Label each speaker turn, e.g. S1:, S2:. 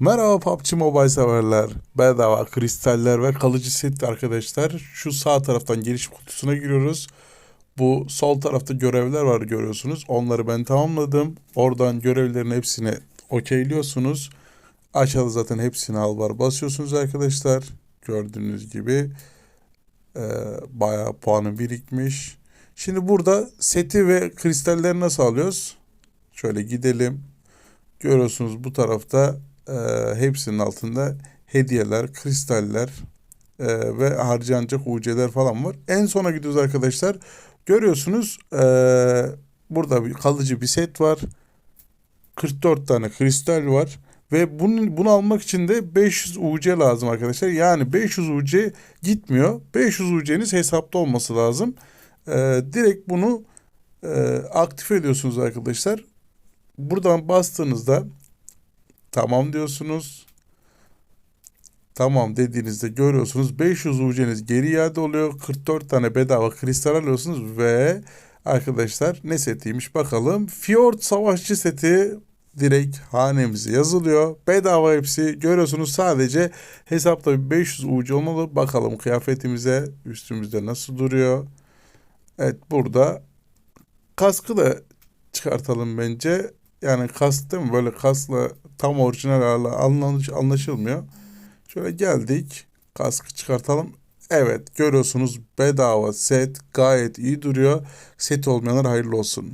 S1: Merhaba PUBG Mobile severler. Bedava kristaller ve kalıcı set arkadaşlar. Şu sağ taraftan giriş kutusuna giriyoruz. Bu sol tarafta görevler var görüyorsunuz. Onları ben tamamladım. Oradan görevlerin hepsini okeyliyorsunuz. Aşağıda zaten hepsini al var basıyorsunuz arkadaşlar. Gördüğünüz gibi e, bayağı puanı birikmiş. Şimdi burada seti ve kristalleri nasıl alıyoruz? Şöyle gidelim. Görüyorsunuz bu tarafta e, hepsinin altında hediyeler, kristaller e, ve harcanacak UC'ler falan var. En sona gidiyoruz arkadaşlar. Görüyorsunuz e, burada bir kalıcı bir set var. 44 tane kristal var. Ve bunu, bunu almak için de 500 UC lazım arkadaşlar. Yani 500 UC gitmiyor. 500 UC'niz hesapta olması lazım. E, direkt bunu e, aktif ediyorsunuz arkadaşlar. Buradan bastığınızda tamam diyorsunuz. Tamam dediğinizde görüyorsunuz 500 UC'niz geri iade oluyor. 44 tane bedava kristal alıyorsunuz ve arkadaşlar ne setiymiş bakalım. Fjord savaşçı seti direkt hanemize yazılıyor. Bedava hepsi görüyorsunuz sadece hesapta bir 500 UC olmalı. Bakalım kıyafetimize üstümüzde nasıl duruyor. Evet burada kaskı da çıkartalım bence. Yani kask değil mi? Böyle kaskla tam orijinal anlaş, anlaşılmıyor. Şöyle geldik. Kaskı çıkartalım. Evet görüyorsunuz bedava set gayet iyi duruyor. Set olmayanlar hayırlı olsun.